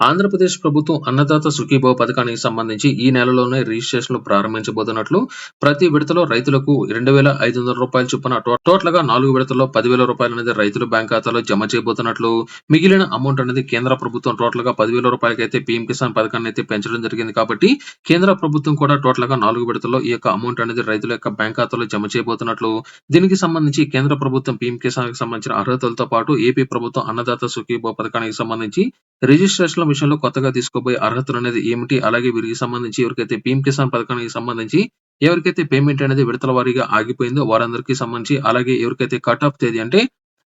ఆంధ్రప్రదేశ్ ప్రభుత్వం అన్నదాత సుఖీభవ పథకానికి సంబంధించి ఈ నెలలోనే రిజిస్ట్రేషన్లు ప్రారంభించబోతున్నట్లు ప్రతి విడతలో రైతులకు రెండు వేల ఐదు వందల రూపాయల చొప్పున టోటల్గా నాలుగు విడతల్లో పదివేల రూపాయలు అనేది రైతుల బ్యాంక్ ఖాతాలో జమ చేయబోతున్నట్లు మిగిలిన అమౌంట్ అనేది కేంద్ర ప్రభుత్వం టోటల్గా పదివేల రూపాయలకి అయితే పీఎం కిసాన్ పథకాన్ని అయితే పెంచడం జరిగింది కాబట్టి కేంద్ర ప్రభుత్వం కూడా టోటల్గా నాలుగు విడతల్లో ఈ యొక్క అమౌంట్ అనేది రైతుల యొక్క బ్యాంక్ ఖాతాలో జమ చేయబోతున్నట్లు దీనికి సంబంధించి కేంద్ర ప్రభుత్వం పీఎం కిసాన్కి సంబంధించిన అర్హతలతో పాటు ఏపీ ప్రభుత్వం అన్నదాత సుఖీభవ పథకానికి సంబంధించి రిజిస్ట్రేషన్ పథకం విషయంలో కొత్తగా తీసుకోబోయే అర్హతలు అనేది ఏమిటి? అలాగే వీరికి సంబంధించి ఎవరికైతే పీఎం కిసాన్ పథకానికి సంబంధించి ఎవరికైతే పేమెంట్ అనేది విడతల వారీగా ఆగిపోయిందో వారందరికీ సంబంధించి అలాగే ఎవరికైతే కట్ ఆఫ్ తేదీ అంటే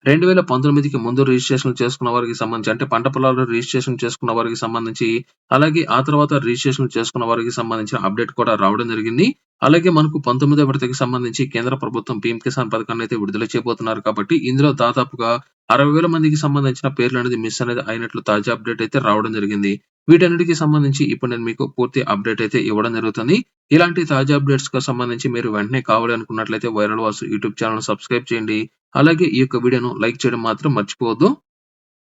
రెండు వేల పంతొమ్మిదికి ముందు రిజిస్ట్రేషన్ చేసుకున్న వారికి సంబంధించి అంటే పంట పొలాల్లో రిజిస్ట్రేషన్ చేసుకున్న వారికి సంబంధించి అలాగే ఆ తర్వాత రిజిస్ట్రేషన్ చేసుకున్న వారికి సంబంధించిన అప్డేట్ కూడా రావడం జరిగింది. అలాగే మనకు పంతొమ్మిదో విడతకి సంబంధించి కేంద్ర ప్రభుత్వం పీఎం కిసాన్ పథకాన్ని అయితే విడుదల చేయబోతున్నారు కాబట్టి ఇందులో దాదాపుగా అరవై వేల మందికి సంబంధించిన పేర్లు అనేది మిస్ అనేది అయినట్లు తాజా అప్డేట్ అయితే రావడం జరిగింది. వీటన్నిటికి సంబంధించి ఇప్పుడు నేను మీకు పూర్తి అప్డేట్ అయితే ఇవ్వడం జరుగుతుంది. ఇలాంటి తాజా అప్డేట్స్కు సంబంధించి మీరు వెంటనే కావాలి అనుకున్నట్లయితే viral Vasu YouTube channel subscribe చేయండి. అలాగే ఈ యొక్క వీడియోను లైక్ చేయడం మాత్రం మర్చిపోవద్దు.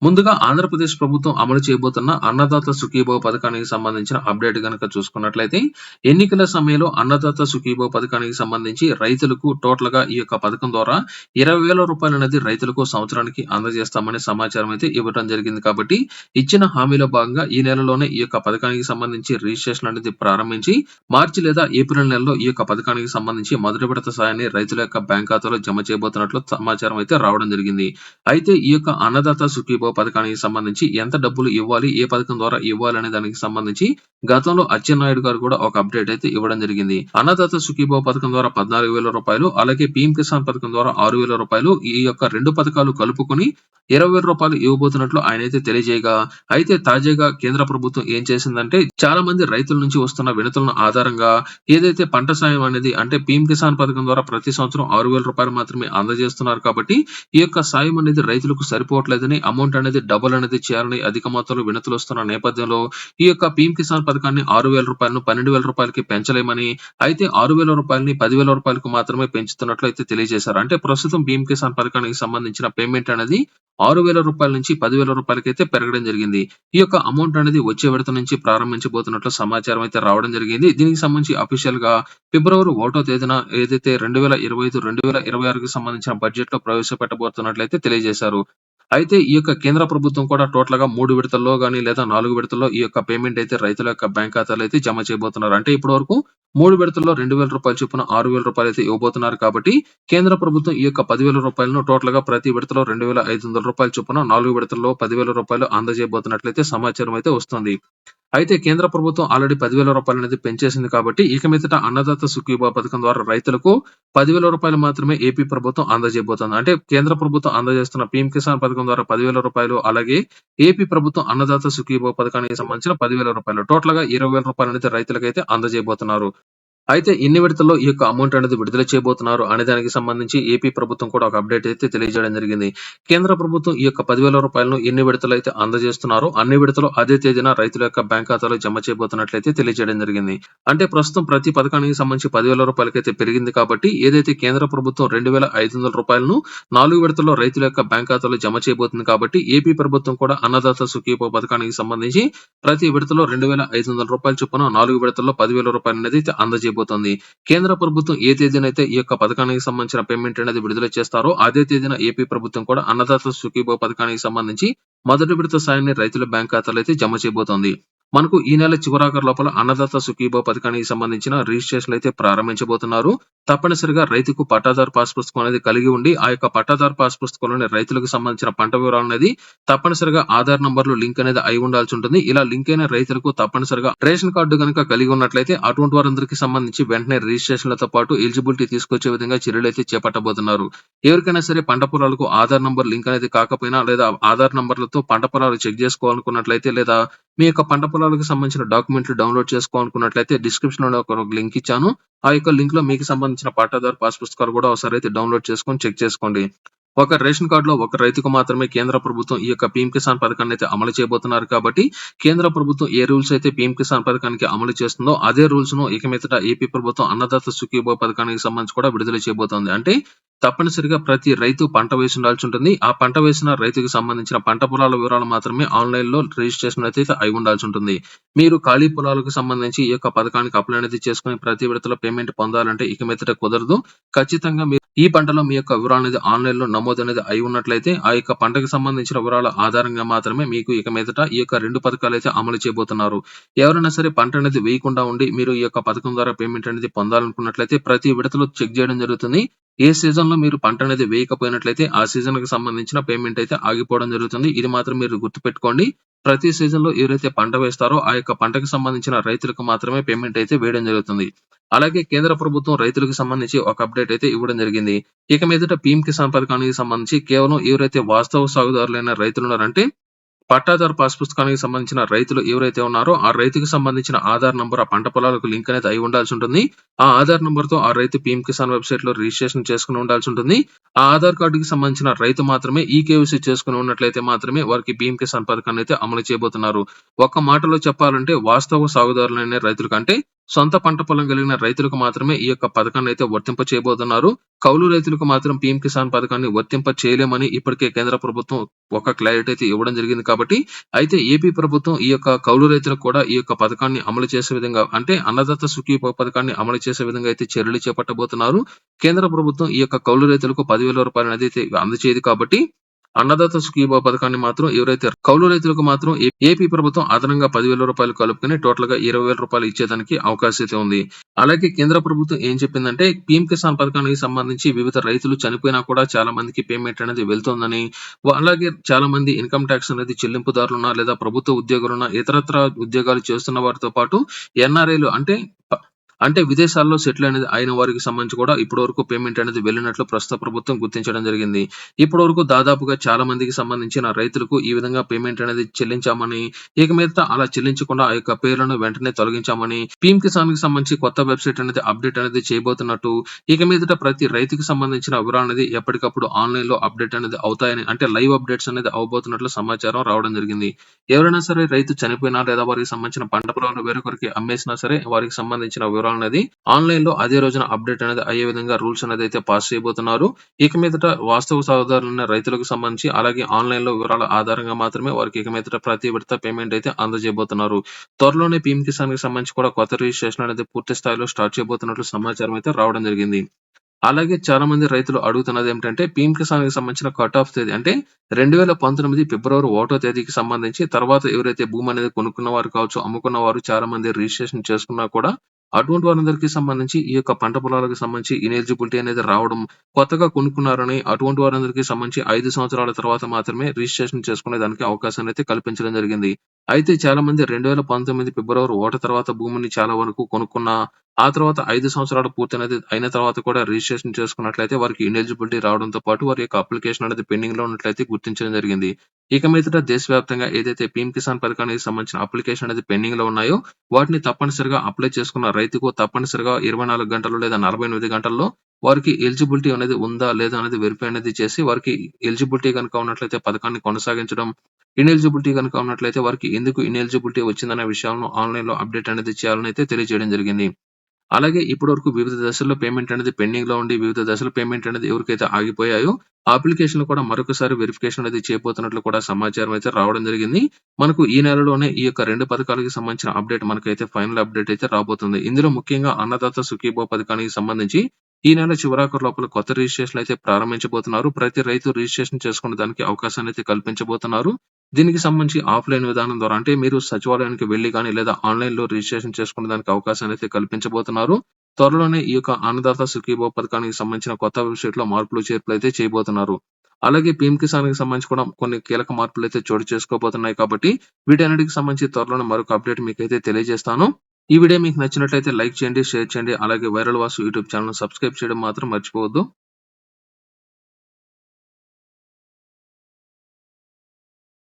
ముందుగా ఆంధ్రప్రదేశ్ ప్రభుత్వం అమలు చేయబోతున్న అన్నదాత సుఖీభవ పథకానికి సంబంధించిన అప్డేట్ గనక చూసుకున్నట్లయితే ఎన్నికల సమయంలో అన్నదాత సుఖీభవ పథకానికి సంబంధించి రైతులకు టోటల్గా ఈ యొక్క పథకం ద్వారా ఇరవై వేల రూపాయలు అనేది రైతులకు సంవత్సరానికి అందజేస్తామనే సమాచారం అయితే ఇవ్వడం జరిగింది కాబట్టి ఇచ్చిన హామీలో భాగంగా ఈ నెలలోనే ఈ యొక్క పథకానికి సంబంధించి రిజిస్ట్రేషన్ అనేది ప్రారంభించి మార్చి లేదా ఏప్రిల్ నెలలో ఈ యొక్క పథకానికి సంబంధించి మొదటి విడత సాయాన్ని రైతుల యొక్క బ్యాంక్ ఖాతాలో జమ చేయబోతున్నట్లు సమాచారం అయితే రావడం జరిగింది. అయితే ఈ యొక్క అన్నదాత సుఖీభవ పథకానికి సంబంధించి ఎంత డబ్బులు ఇవ్వాలి ఏ పథకం ద్వారా ఇవ్వాలి అనే దానికి సంబంధించి గతంలో అచ్చెన్నాయుడు గారు కూడా ఒక అప్డేట్ అయితే ఇవ్వడం జరిగింది. అన్నదాత సుఖీభావ పథకం ద్వారా పద్నాలుగు వేల రూపాయలు అలాగే పీఎం కిసాన్ పథకం ద్వారా ఆరు వేల రూపాయలు ఈ యొక్క రెండు పథకాలు కలుపుకొని ఇరవై వేల రూపాయలు ఇవ్వబోతున్నట్లు ఆయన అయితే తెలియజేయగా. అయితే తాజాగా కేంద్ర ప్రభుత్వం ఏం చేసిందంటే చాలా మంది రైతుల నుంచి వస్తున్న వినతులను ఆధారంగా ఏదైతే పంట సాయం అనేది అంటే పీఎం కిసాన్ పథకం ద్వారా ప్రతి సంవత్సరం ఆరు వేల రూపాయలు మాత్రమే అందజేస్తున్నారు కాబట్టి ఈ యొక్క సాయం అనేది రైతులకు సరిపోవట్లేదని అమౌంట్ అనేది డబుల్ అనేది చేయాలని అధిక మొత్తంలో వినతులు వస్తున్న నేపథ్యంలో ఈ యొక్క పీఎం కిసాన్ పథకాన్ని ఆరు వేల రూపాయలను పన్నెండు వేల రూపాయలకి పెంచలేమని అయితే ఆరు వేల రూపాయలని పదివేల రూపాయలకు మాత్రమే పెంచుతున్నట్లు అయితే తెలియజేశారు. అంటే ప్రస్తుతం పీఎం కిసాన్ పథకానికి సంబంధించిన పేమెంట్ అనేది ఆరు వేల రూపాయల నుంచి పదివేల అయితే పెరగడం జరిగింది. ఈ యొక్క అమౌంట్ అనేది వచ్చే విడత నుంచి ప్రారంభించబోతున్నట్లు సమాచారం అయితే రావడం జరిగింది. దీనికి సంబంధించి అఫీషియల్గా ఫిబ్రవరి ఒకటో తేదీన ఏదైతే రెండు వేల ఇరవై ఐదు రెండు వేల ఇరవై ఆరుకి సంబంధించిన బడ్జెట్లో ప్రవేశపెట్టబోతున్నట్లయితే తెలియజేశారు. అయితే ఈ యొక్క కేంద్ర ప్రభుత్వం కూడా టోటల్గా మూడు విడతల్లో గానీ లేదా నాలుగు విడతల్లో ఈ యొక్క పేమెంట్ అయితే రైతుల యొక్క బ్యాంక్ ఖాతాలో అయితే జమ చేయబోతున్నారు. అంటే ఇప్పటి వరకు మూడు విడతల్లో రెండు వేల రూపాయలు చొప్పున ఆరు వేల రూపాయలు అయితే ఇవ్వబోతున్నారు కాబట్టి కేంద్ర ప్రభుత్వం ఈ యొక్క పదివేల రూపాయలను టోటల్గా ప్రతి విడతలో రెండు వేల ఐదు వందల రూపాయల చొప్పున నాలుగు విడతల్లో పదివేల రూపాయలు అందజేయబోతున్నట్లయితే సమాచారం అయితే వస్తుంది. అయితే కేంద్ర ప్రభుత్వం ఆల్రెడీ పదివేల రూపాయలు అనేది పెంచేసింది కాబట్టి ఇక మీదట అన్నదాత సుఖీభా పథకం ద్వారా రైతులకు పదివేల రూపాయలు మాత్రమే ఏపీ ప్రభుత్వం అందజేయబోతుంది. అంటే కేంద్ర ప్రభుత్వం అందజేస్తున్న పీఎం కిసాన్ పథకం ద్వారా పదివేల రూపాయలు అలాగే ఏపీ ప్రభుత్వం అన్నదాత సుఖీభా పథకానికి సంబంధించిన పదివేల రూపాయలు. టోటల్గా ఇరవై వేల రూపాయలు అనేది రైతులకైతే అందజేయబోతున్నారు. అయితే ఎన్ని విడతల్లో ఈ యొక్క అమౌంట్ అనేది విడుదల చేయబోతున్నారు. అనే దానికి సంబంధించి ఏపీ ప్రభుత్వం కూడా ఒక అప్డేట్ అయితే తెలియజేయడం జరిగింది. కేంద్ర ప్రభుత్వం ఈ యొక్క పదివేల రూపాయలను ఎన్ని విడతలు అయితే అందజేస్తున్నారో. అన్ని విడతలు అదే తేదీన రైతుల యొక్క బ్యాంక్ ఖాతాలో జమ చేయబోతున్నట్లయితే తెలియజేయడం జరిగింది. అంటే ప్రస్తుతం ప్రతి పథకానికి సంబంధించి పదివేల రూపాయలకైతే పెరిగింది కాబట్టి ఏదైతే కేంద్ర ప్రభుత్వం రెండు వేల ఐదు వందల రూపాయలను నాలుగు విడతల్లో రైతుల యొక్క బ్యాంక్ ఖాతాలో జమ చేయబోతుంది కాబట్టి ఏపీ ప్రభుత్వం కూడా అన్నదాత సుఖీపో పథకానికి సంబంధించి ప్రతి విడతలో రెండు వేల ఐదు వందల రూపాయల చొప్పున నాలుగు విడతల్లో పదివేల రూపాయలు అనేది అయితే అందజేయబోతోంది కేంద్ర ప్రభుత్వం ఏ తేదీనైతే ఈ యొక్క పథకానికి సంబంధించిన పేమెంట్ అనేది విడుదల చేస్తారో అదే తేదీన ఏపీ ప్రభుత్వం కూడా అన్నదాత సుఖీభో పథకానికి సంబంధించి మొదటి విడత సాయాన్ని రైతుల బ్యాంక్ ఖాతాలో అయితే జమ చేయబోతోంది. మనకు ఈ నెల చివరాఖరు లోపల అన్నదాత సుఖీభో పథకానికి సంబంధించిన రిజిస్ట్రేషన్ అయితే ప్రారంభించబోతున్నారు. తప్పనిసరిగా రైతుకు పట్టాదారు పాస్ పుస్తకం అనేది కలిగి ఉండి ఆ యొక్క పట్టాదారు పాస్ పుస్తకంలోని రైతులకు సంబంధించిన పంట వివరాలు అనేది తప్పనిసరిగా ఆధార్ నంబర్లు లింక్ అనేది అయి ఉండాల్సి ఉంటుంది. ఇలా లింక్ అయిన రైతులకు తప్పనిసరిగా రేషన్ కార్డు కనుక కలిగి ఉన్నట్లయితే అటువంటి వారందరికీ సంబంధించి వెంటనే రిజిస్ట్రేషన్లతో పాటు ఎలిజిబిలిటీ తీసుకొచ్చే విధంగా చర్యలు అయితే చేపట్టబోతున్నారు. ఎవరికైనా సరే పంట పొలాలకు ఆధార్ నంబర్ లింక్ అనేది కాకపోయినా లేదా ఆధార్ నంబర్లతో పంట పొలాలు చెక్ చేసుకోవాలనుకున్నట్లయితే లేదా మీ యొక్క పంట పొలాలకు సంబంధించిన డాక్యుమెంట్లు డౌన్లోడ్ చేసుకోవాలనుకున్నట్లయితే డిస్క్రిప్షన్లో ఒక లింక్ ఇచ్చాను. ఆ యొక్క లింక్లో మీకు సంబంధించిన పాఠాదారు పాస్ పుస్తకాలు కూడా ఒకసారి అయితే డౌన్లోడ్ చేసుకొని చెక్ చేసుకోండి. ఒక రేషన్ కార్డులో ఒక రైతుకు మాత్రమే కేంద్ర ప్రభుత్వం ఈ యొక్క పీఎం కిసాన్ పథకాన్ని అయితే అమలు చేయబోతున్నారు కాబట్టి కేంద్ర ప్రభుత్వం ఏ రూల్స్ అయితే పీఎం కిసాన్ పథకానికి అమలు చేస్తుందో అదే రూల్స్ను ఇక మీదట ఏపీ ప్రభుత్వం అన్నదాత సుఖీభో పథకానికి సంబంధించి కూడా విడుదల చేయబోతోంది. అంటే తప్పనిసరిగా ప్రతి రైతు పంట వేసి ఉండాల్సి ఉంటుంది. ఆ పంట వేసిన రైతుకి సంబంధించిన పంట పొలాల వివరాలు మాత్రమే ఆన్లైన్లో రిజిస్ట్రేషన్ అయితే అయి ఉండాల్సి ఉంటుంది. మీరు ఖాళీ పొలాలకు సంబంధించి ఈ యొక్క పథకానికి అప్లై అనేది చేసుకుని ప్రతి విడతలో పేమెంట్ పొందాలంటే ఇక మీదట కుదరదు. ఖచ్చితంగా మీరు ఈ పంటలో మీ యొక్క వివరాలు అనేది ఆన్లైన్లో నమోదు అనేది అయి ఉన్నట్లయితే ఆ యొక్క పంటకు సంబంధించిన వివరాల ఆధారంగా మాత్రమే మీకు ఇక మీదట ఈ యొక్క రెండు పథకాలు అయితే అమలు చేయబోతున్నారు. ఎవరైనా సరే పంట అనేది వేయకుండా ఉండి మీరు ఈ యొక్క పథకం ద్వారా పేమెంట్ అనేది పొందాలనుకున్నట్లయితే ప్రతి విడతలో చెక్ చేయడం జరుగుతుంది. ఏ సీజన్లో మీరు పంట అనేది వేయకపోయినట్లయితే ఆ సీజన్కి సంబంధించిన పేమెంట్ అయితే ఆగిపోవడం జరుగుతుంది. ఇది మాత్రం మీరు గుర్తుపెట్టుకోండి. ప్రతి సీజన్లో ఎవరైతే పంట వేస్తారో ఆ యొక్క పంటకు సంబంధించిన రైతులకు మాత్రమే పేమెంట్ అయితే వేయడం జరుగుతుంది. అలాగే కేంద్ర ప్రభుత్వం రైతులకు సంబంధించి ఒక అప్డేట్ అయితే ఇవ్వడం జరిగింది. ఇక మీదట పీఎం కిసాన్ పథకానికి సంబంధించి కేవలం ఎవరైతే వాస్తవ సాగుదారులైన రైతులు ఉన్నారంటే పట్టాదారు పాస్ పుస్తకానికి సంబంధించిన రైతులు ఎవరైతే ఉన్నారో ఆ రైతుకు సంబంధించిన ఆధార్ నంబర్ ఆ పంట పొలాలకు లింక్ అనేది అయి ఉండాల్సి ఉంటుంది. ఆ ఆధార్ నంబర్తో ఆ రైతు పీఎం కిసాన్ వెబ్సైట్లో రిజిస్ట్రేషన్ చేసుకుని ఉండాల్సి ఉంటుంది. ఆ ఆధార్ కార్డుకి సంబంధించిన రైతు మాత్రమే ఈ కేవీసీ చేసుకుని ఉన్నట్లయితే మాత్రమే వారికి పీఎం కిసాన్ పథకాన్ని అయితే అమలు చేయబోతున్నారు. ఒక్క మాటలో చెప్పాలంటే వాస్తవ సాగుదారులైన రైతుల కంటే సొంత పంట పొలం కలిగిన రైతులకు మాత్రమే ఈ యొక్క పథకాన్ని అయితే వర్తింప చేయబోతున్నారు. కౌలు రైతులకు మాత్రం పీఎం కిసాన్ పథకాన్ని వర్తింప చేయలేమని ఇప్పటికే కేంద్ర ప్రభుత్వం ఒక క్లారిటీ అయితే ఇవ్వడం జరిగింది కాబట్టి అయితే ఏపీ ప్రభుత్వం ఈ యొక్క కౌలు రైతులకు కూడా ఈ యొక్క పథకాన్ని అమలు చేసే విధంగా అంటే అన్నదాత సుఖీ పథకాన్ని అమలు చేసే విధంగా అయితే చర్యలు చేపట్టబోతున్నారు. కేంద్ర ప్రభుత్వం ఈ యొక్క కౌలు రైతులకు పదివేల రూపాయలు అనేది అయితే అందచేయదు కాబట్టి అన్నదాత సుఖీభావ పథకాన్ని మాత్రం ఎవరైతే కౌలు రైతులకు మాత్రం ఏపీ ప్రభుత్వం అదనంగా పదివేల రూపాయలు కలుపుకొని టోటల్గా ఇరవై వేల రూపాయలు ఇచ్చేదానికి అవకాశం అయితే ఉంది. అలాగే కేంద్ర ప్రభుత్వం ఏం చెప్పిందంటే పీఎం కిసాన్ పథకానికి సంబంధించి వివిధ రైతులు చనిపోయినా కూడా చాలా మందికి పేమెంట్ అనేది వెళ్తుందని అలాగే చాలా మంది ఇన్కమ్ ట్యాక్స్ అనేది చెల్లింపుదారులున్నా లేదా ప్రభుత్వ ఉద్యోగులున్నా ఇతరత్ర ఉద్యోగాలు చేస్తున్న వారితో పాటు ఎన్ఆర్ఐలు అంటే అంటే విదేశాల్లో సెటిల్ అనేది అయిన వారికి సంబంధించి కూడా ఇప్పటి వరకు పేమెంట్ అనేది వెళ్ళినట్లు ప్రస్తుత ప్రభుత్వం గుర్తించడం జరిగింది. ఇప్పటి వరకు దాదాపుగా చాలా మందికి సంబంధించిన రైతులకు ఈ విధంగా పేమెంట్ అనేది చెల్లించామని ఇక మీద అలా చెల్లించకుండా ఆ యొక్క పేర్లను వెంటనే తొలగించామని పీఎం కిసాన్కి సంబంధించి కొత్త వెబ్సైట్ అనేది అప్డేట్ అనేది చేయబోతున్నట్టు ఇక మీదట ప్రతి రైతుకి సంబంధించిన వివరాలు అనేది ఎప్పటికప్పుడు ఆన్లైన్లో అప్డేట్ అనేది అవుతాయని అంటే లైవ్ అప్డేట్స్ అనేది అవబోతున్నట్లు సమాచారం రావడం జరిగింది. ఎవరైనా సరే రైతు చనిపోయినా లేదా వారికి సంబంధించిన పంట పొలాలు వేరొకరికి అమ్మేసినా సరే వారికి సంబంధించిన వివరాలు అనేది ఆన్లైన్లో అదే రోజున అప్డేట్ అనేది అయ్యే విధంగా రూల్స్ అనేది అయితే పాస్ చేయబోతున్నారు. ఇక మీదట వాస్తవ సహోదరులైన రైతులకు సంబంధించి అలాగే ఆన్లైన్లో వివరాల ఆధారంగా మాత్రమే వారికి ఇక మీదట ప్రతి విడత పేమెంట్ అయితే అందజేయబోతున్నారు. త్వరలోనే పీఎం కిసాన్కి సంబంధించి కూడా కొత్త రిజిస్ట్రేషన్ అనేది పూర్తి స్థాయిలో స్టార్ట్ చేయబోతున్నట్లు సమాచారం అయితే రావడం జరిగింది. అలాగే చాలా మంది రైతులు అడుగుతున్నది ఏమిటంటే పీఎం కిసాన్కి సంబంధించిన కట్ ఆఫ్ తేదీ అంటే రెండు వేల పంతొమ్మిది ఫిబ్రవరి ఒకటో తేదీకి సంబంధించి తర్వాత ఎవరైతే భూమి అనేది కొనుక్కున్న వారు కావచ్చు అమ్ముకున్న వారు చాలా మంది రిజిస్ట్రేషన్ చేసుకున్నా కూడా అటువంటి వారందరికీ సంబంధించి ఈ యొక్క పంట పొలాలకు సంబంధించి ఇనెలిజిబిలిటీ అనేది రావడం కొత్తగా కొనుక్కున్నారని అటువంటి వారందరికీ సంబంధించి ఐదు సంవత్సరాల తర్వాత మాత్రమే రిజిస్ట్రేషన్ చేసుకునే దానికి అవకాశాన్ని అయితే కల్పించడం జరిగింది. అయితే చాలా మంది రెండు వేల పంతొమ్మిది ఫిబ్రవరి ఒకటి తర్వాత భూమిని చాలా వరకు కొనుక్కున్న ఆ తర్వాత ఐదు సంవత్సరాలు పూర్తి అనేది అయిన తర్వాత కూడా రిజిస్ట్రేషన్ చేసుకున్నట్లయితే వారికి ఇనెలిజిబిలిటీ రావడంతో పాటు వారి యొక్క అప్లికేషన్ అనేది పెండింగ్లో ఉన్నట్లయితే గుర్తించడం జరిగింది. ఇక మీదట దేశవ్యాప్తంగా ఏదైతే పీఎం కిసాన్ పథకానికి సంబంధించిన అప్లికేషన్ అనేది పెండింగ్లో ఉన్నాయో వాటిని తప్పనిసరిగా అప్లై చేసుకున్న రైతుకు తప్పనిసరిగా ఇరవై నాలుగు గంటలు లేదా నలభై ఎనిమిది గంటల్లో వారికి ఎలిజిబిలిటీ అనేది ఉందా లేదా అనేది వెరిఫై అనేది చేసి వారికి ఎలిజిబిలిటీ కనుక ఉన్నట్లయితే పథకాన్ని కొనసాగించడం ఇనెలిజిబిలిటీ కనుక ఉన్నట్లయితే వారికి ఎందుకు ఇనెలిజిబిలిటీ వచ్చిందనే విషయాలను ఆన్లైన్లో అప్డేట్ అనేది చేయాలని అయితే తెలియజేయడం జరిగింది. అలాగే ఇప్పటి వరకు వివిధ దశల్లో పేమెంట్ అనేది పెండింగ్లో ఉండి వివిధ దశల పేమెంట్ అనేది ఎవరికైతే ఆగిపోయాయో అప్లికేషన్ కూడా మరొకసారి వెరిఫికేషన్ అనేది చేయబోతున్నట్లు కూడా సమాచారం అయితే రావడం జరిగింది. మనకు ఈ నెలలోనే ఈ యొక్క రెండు పథకాలకు సంబంధించిన అప్డేట్ మనకైతే ఫైనల్ అప్డేట్ అయితే రాబోతుంది. ఇందులో ముఖ్యంగా అన్నదాత సుఖీభో పథకానికి సంబంధించి ఈ నెల చివరాఖరు లోపల కొత్త రిజిస్ట్రేషన్ అయితే ప్రారంభించబోతున్నారు. ప్రతి రైతు రిజిస్ట్రేషన్ చేసుకునే దానికి అవకాశాన్ని అయితే కల్పించబోతున్నారు. దీనికి సంబంధించి ఆఫ్లైన్ విధానం ద్వారా అంటే మీరు సచివాలయానికి వెళ్ళి కానీ లేదా ఆన్లైన్లో రిజిస్ట్రేషన్ చేసుకునే దానికి అవకాశాన్ని అయితే కల్పించబోతున్నారు. త్వరలోనే ఈ యొక్క అన్నదాత సుఖీభో పథకానికి సంబంధించిన కొత్త వెబ్సైట్లో మార్పులు చేర్పులు అయితే చేయబోతున్నారు. అలాగే పీఎం కిసాన్కి సంబంధించి కూడా కొన్ని కీలక మార్పులు అయితే చోటు చేసుకోబోతున్నాయి కాబట్టి వీటన్నిటికి సంబంధించి త్వరలోనే మరొక అప్డేట్ మీకు అయితే తెలియజేస్తాను. ఈ వీడియో మీకు నచ్చినట్లయితే లైక్ చేయండి షేర్ చేయండి అలాగే viral Vasu YouTube channel subscribe చేయడం మాత్రం మర్చిపోవద్దు.